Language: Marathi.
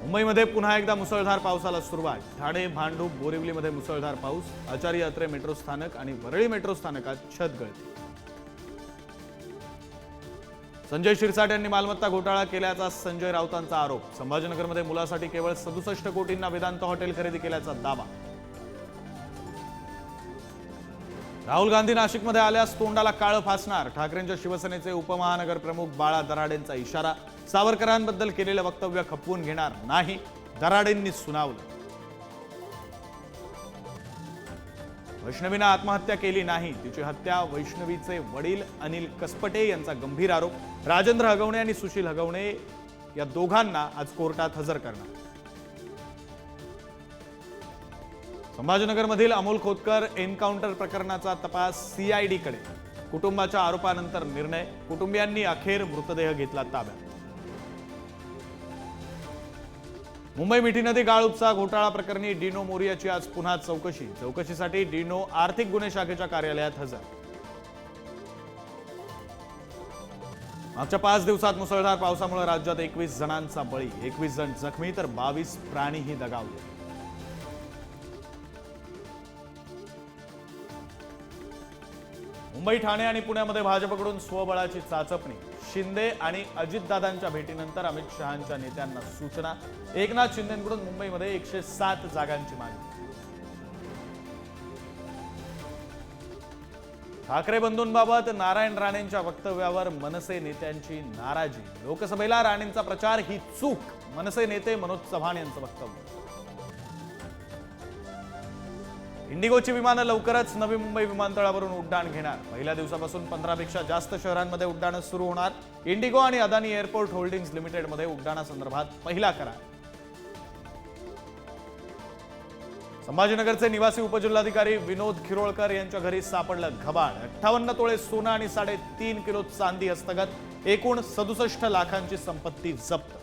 मुंबईमध्ये पुन्हा एकदा मुसळधार पावसाला सुरुवात. ठाणे भांडूप बोरिवलीमध्ये मुसळधार पाऊस. आचार्य यात्रे मेट्रो स्थानक आणि वरळी मेट्रो स्थानकात छत गळती. संजय शिरसाट यांनी मालमत्ता घोटाळा केल्याचा संजय राऊतांचा आरोप. संभाजीनगरमध्ये मुलासाठी केवळ सदुसष्ट कोटींना वेदांत हॉटेल खरेदी केल्याचा दावा. राहुल गांधी नाशिकमध्ये आल्यास तोंडाला काळं फासणार. ठाकरेंच्या शिवसेनेचे उपमहानगर प्रमुख बाळा दराडेंचा इशारा. सावरकरांबद्दल केलेलं वक्तव्य खपवून घेणार नाही. दराडेंनी सुनावलं. वैष्णवीनं आत्महत्या केली नाही. तिची हत्या वैष्णवीचे वडील अनिल कसपटे यांचा गंभीर आरोप. राजेंद्र हगवणे आणि सुशील हगवणे या दोघांना आज कोर्टात हजर करणार. संभाजीनगरमधील अमोल खोतकर एन्काउंटर प्रकरणाचा तपास सीआयडीकडे कुटुंबाच्या आरोपानंतर निर्णय कुटुंबियांनी अखेर मृतदेह घेतला ताब्यात. मुंबई मिठी नदी गाळ उपसा घोटाळा प्रकरणी डिनो मोरियाची आज पुन्हा चौकशी. चौकशीसाठी डिनो आर्थिक गुन्हे शाखेच्या कार्यालयात हजर. मागच्या पाच दिवसात मुसळधार पावसामुळे राज्यात एकवीस जणांचा बळी एकवीस जण जखमी तर बावीस प्राणीही दगावले. मुंबई ठाणे आणि पुण्यामध्ये भाजपकडून स्वबळाची चाचपणी. शिंदे आणि अजितदादांच्या भेटीनंतर अमित शहांच्या नेत्यांना सूचना. एकनाथ शिंदेकडून मुंबईमध्ये एकशे सात जागांची मागणी. ठाकरे बंधूंबाबत नारायण राणेंच्या वक्तव्यावर मनसे नेत्यांची नाराजी. लोकसभेला राणेंचा प्रचार ही चूक. मनसे नेते मनोज चव्हाण यांचं वक्तव्य. इंडिगोची विमानं लवकरच नवी मुंबई विमानतळावरून उड्डाण घेणार. पहिल्या दिवसापासून पंधरापेक्षा जास्त शहरांमध्ये उड्डाणं सुरू होणार. इंडिगो आणि अदानी एअरपोर्ट होल्डिंग्ज लिमिटेडमध्ये उड्डाणासंदर्भात पहिला करार. संभाजीनगरचे निवासी उपजिल्हाधिकारी विनोद खिरोळकर यांच्या घरी सापडलं घबाड. अठ्ठावन्न तोळे सोनं आणि साडेतीन किलो चांदी हस्तगत एकूण सदुसष्ट लाखांची संपत्ती जप्त.